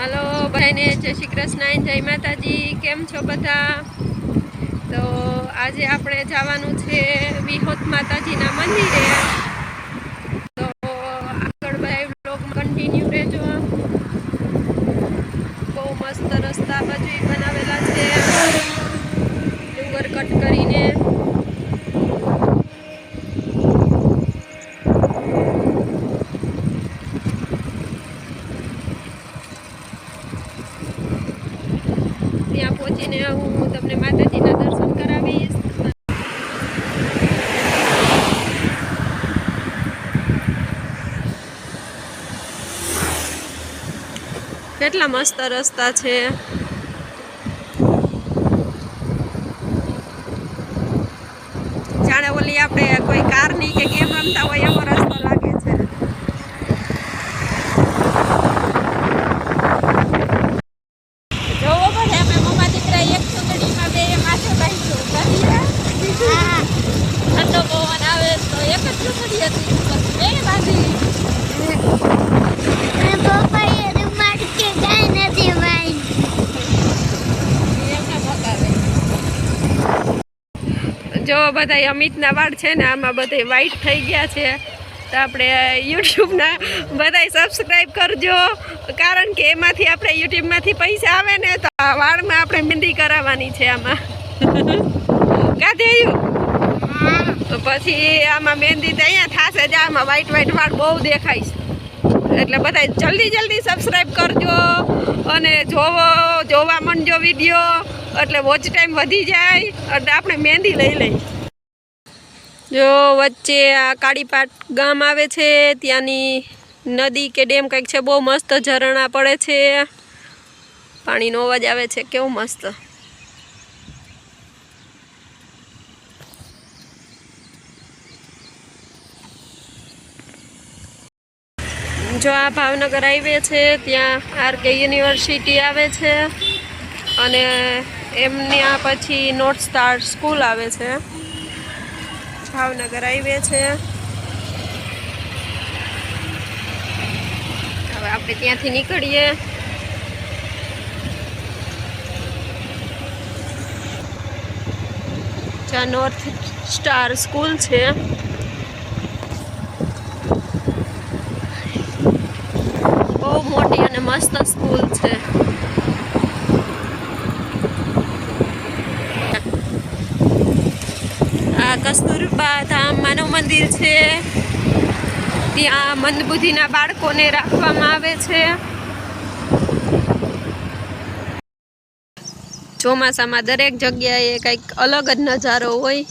હાલો ભાઈને જય શ્રી કૃષ્ણ, જય માતાજી, કેમ છો બધા? તો આજે આપણે જવાનું છે વિહોત માતાજીના મંદિરે. તો આગળ ભાઈ બ્લોગ કન્ટિન્યુ રહેજો. બહુ મસ્ત રસ્તા બાજુ ઈ બનાવેલા છે ડુંગર કટ કરીને ત્યાં પહોંચીને હું તમને માતાજીના દર્શન કરાવીશ કેટલા મસ્ત રસ્તા છે. જાણે ઓલી આપણે કોઈ કારની કે ગેમ રમતા હોય એવો રસ્તો લાગે છે. જોવો પડે અમે મમ્મા દીકરા એક સુગડીમાં બે માથે બાંધ્યું ઠંડો પવન આવે તો એક જ સુગડી હતી બે બાંધી એમને ભગાવે જો બધા અમિતના વાળ છે ને, આમાં બધા વ્હાઈટ થઈ ગયા છે. તો આપણે યુટ્યુબના બધાય સબસ્ક્રાઈબ કરજો. કારણ કે એમાંથી આપણે યુટ્યુબમાંથી પૈસા આવે ને, તો વાળમાં આપણે મહેંદી કરાવવાની છે આમાં. કાધેયું તો પછી આમાં મહેંદી તો અહીંયા થશે જ, આમાં વ્હાઈટ વ્હાઈટ વાળ બહુ દેખાય છે. એટલે બધા જલ્દી જલ્દી સબસ્ક્રાઈબ કરજો અને જોવો, જોવા માંડજો વીડિયો એટલે વોચ ટાઈમ વધી જાય, એટલે આપણે મહેંદી લઈ લઈ જો વચ્ચે આ કાળીપાટ ગામ આવે છે, ત્યાંની નદી કે ડેમ કંઈક છે, બહુ મસ્ત ઝરણા પડે છે. પાણીનો અવાજ આવે છે, કેવું મસ્ત. જો આ ભાવનગર હાઈવે છે, ત્યાં આરકે યુનિવર્સિટી આવે છે, અને એમની આ પછી નોર્થ સ્ટાર સ્કૂલ આવે છે. ભાવનગર હાઈવે છે. હવે આપણે ત્યાંથી નીકળીએ. જ્યાં નોર્થ સ્ટાર સ્કૂલ છે. બહુ મોટી અને મસ્ત સ્કૂલ છે. કસ્તુરબા ધામ માનવ મંદિર છે. ત્યાં મંદબુદ્ધિના બાળકોને રાખવામાં આવે છે. ચોમાસામાં દરેક જગ્યાએ કંઈક અલગ જ નજારો હોય.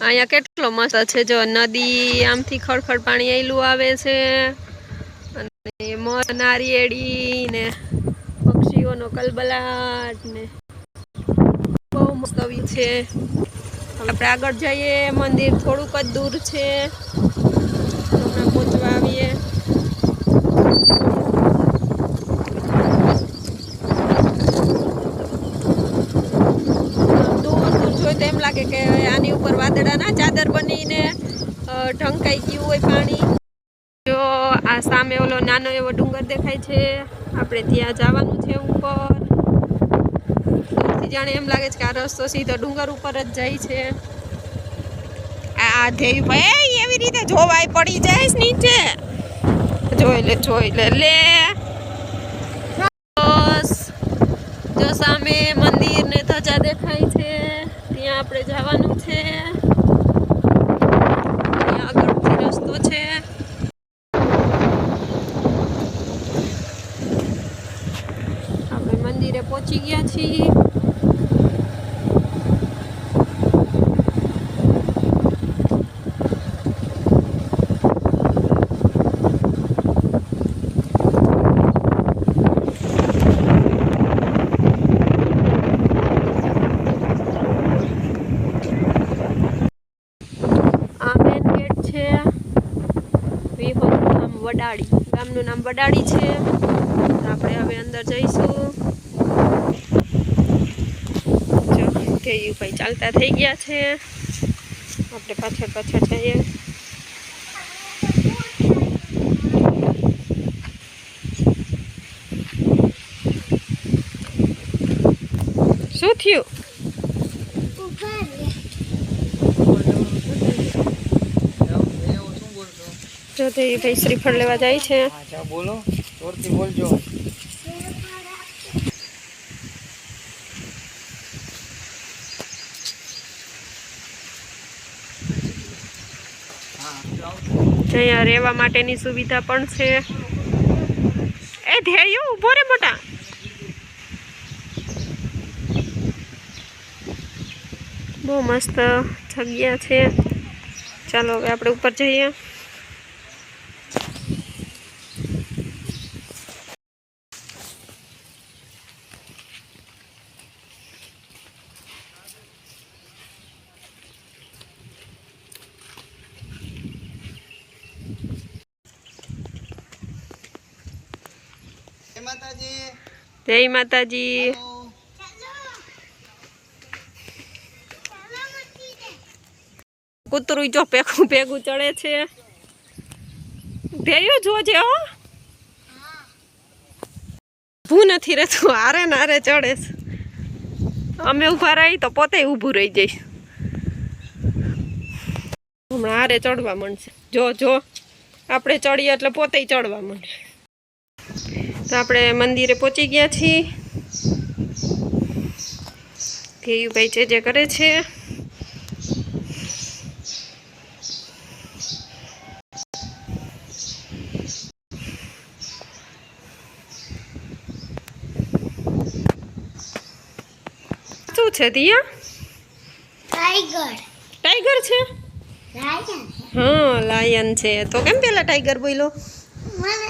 અહીંયા કેટલો મસ્ત છે જો નદી આમથી ખડખડ પાણી આવેલું આવે છે. અને મોર નારિયેળી ને પક્ષીઓનો કલબલાટ ને બહુ મસ્ત છે. આપણે આગળ જઈએ, મંદિર થોડુંક જ દૂર છે. હમણાં પહોંચવા આવીએ. એમ લાગે કે આની ઉપર વાદળાના ચાદર બનીને ઢંકાઈ ગયું હોય પાણી. જો આ સામે ઓલો નાનો એવો ડુંગર દેખાય છે. આપણે ત્યાં જવાનું છે ઉપર. જાણે એમ લાગે છે કે આ રસ્તો સીધો ડુંગર ઉપર જ જાય છે. આ ભાઈ એવી રીતે જોવાય પડી જાય નીચે. જોઈ લે જોઈ લે લે. જો સામે મંદિર ને ધજા દેખાય છે. ત્યાં આપણે જવાનું છે. આગળથી રસ્તો છે. આપણે મંદિરે પહોંચી ગયા છીએ. ગામનું નામ વડાડી છે. આપણે હવે અંદર જઈશું. કેયુ ભાઈ ચાલતા થઈ ગયા છે. આપણે પાછળ પાછળ જઈએ. શું થયું? જો એ ભાઈ શ્રીફળ લેવા જાય છે. બોલો. જોરથી બોલજો. અહીંયા રહેવા માટેની સુવિધા પણ છે. એ ધ્યેય ઊભો રે મોટા. બહુ મસ્ત જગ્યા છે. ચાલો હવે આપણે ઉપર જઈએ. માતાજી. જય માતાજી. કૂતરું જો ભેગું ભેગું ચડે છે. ભેયું જોજે હો. ઊભું નથી રહેતું હારે ને હારે ચડે છે. અમે ઊભા રહી તો પોતે ઊભું રહી જઈશ. હમણાં હારે ચડવા માંડશે. જો જો. આપણે ચડીએ એટલે પોતે ચડવા માંડે. તો આપણે મંદિરે પહોંચી ગયા છીએ. ધેયુભાઈ જે જે કરે છે. શું છે દિયા? ટાઈગર ટાઈગર છે? હા લાયન છે. તો કેમ પેલા ટાઈગર બોલ્યો? મને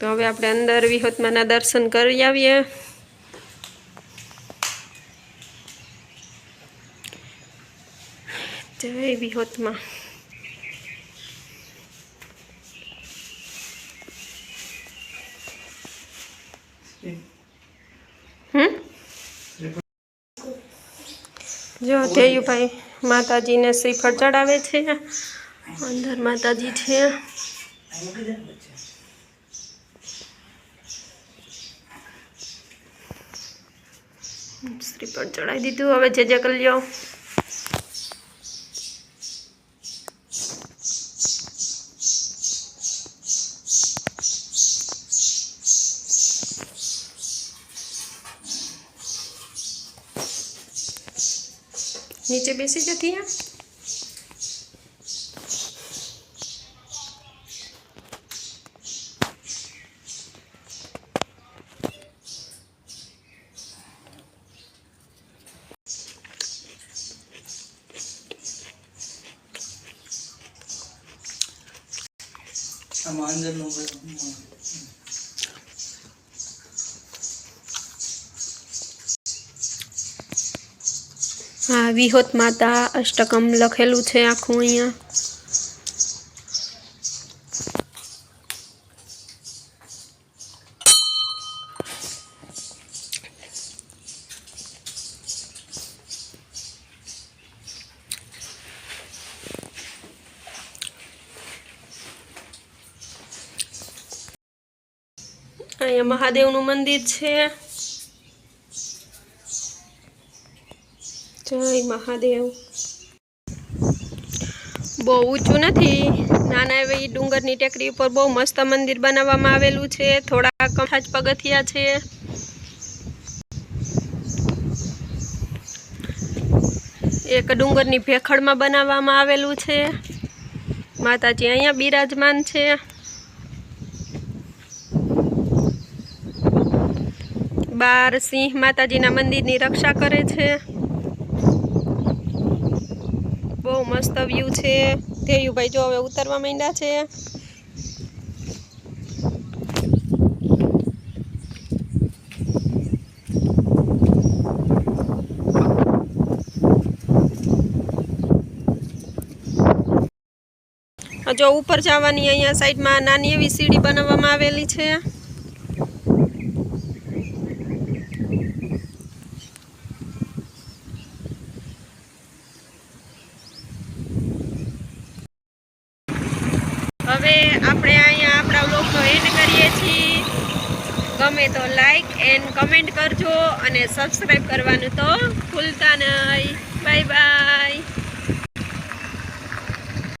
તો હવે આપણે અંદર વિહોતમાના દર્શન કરી આવીએ. જય વિહોતમાં. હમ. જો ધેયુભાઈ માતાજીને શ્રીફળ ચડાવે છે. અંદર માતાજી છે. શ્રીફળ ચડાવી દીધું. હવે જે જે કરી લ્યો નીચે બેસી જતી હે આમાં અંદરનું હા વિહોત માતા અષ્ટકમ લખેલું છે આખું અહીંયા. અહીંયા મહાદેવનું મંદિર છે. જય મહાદેવ. બહુ ઊંચું નથી. નાના એવી ડુંગરની ટેકરી ઉપર બહુ મસ્ત મંદિર બનાવવામાં આવેલું છે. થોડા કમઠા પગથિયા છે. એક ડુંગરની ભેખડમાં બનાવવામાં આવેલું છે. માતાજી અહીંયા બિરાજમાન છે. બાર સિંહ માતાજીના મંદિરની રક્ષા કરે છે. બહુ મસ્ત વ્યૂ છે. ધેયુભાઈ જો હવે ઉતરવા માંડ્યા છે. જો ઉપર જવાની અહીંયા સાઈડમાં નાની એવી સીડી બનાવવામાં આવેલી છે હવે આપણે અહીંયા આપણા વ્લોગનો એન્ડ કરીએ છીએ. ગમે તો લાઈક એન્ડ કમેન્ટ કરજો અને સબસ્ક્રાઈબ કરવાનું તો ભૂલતા નહીં. Bye bye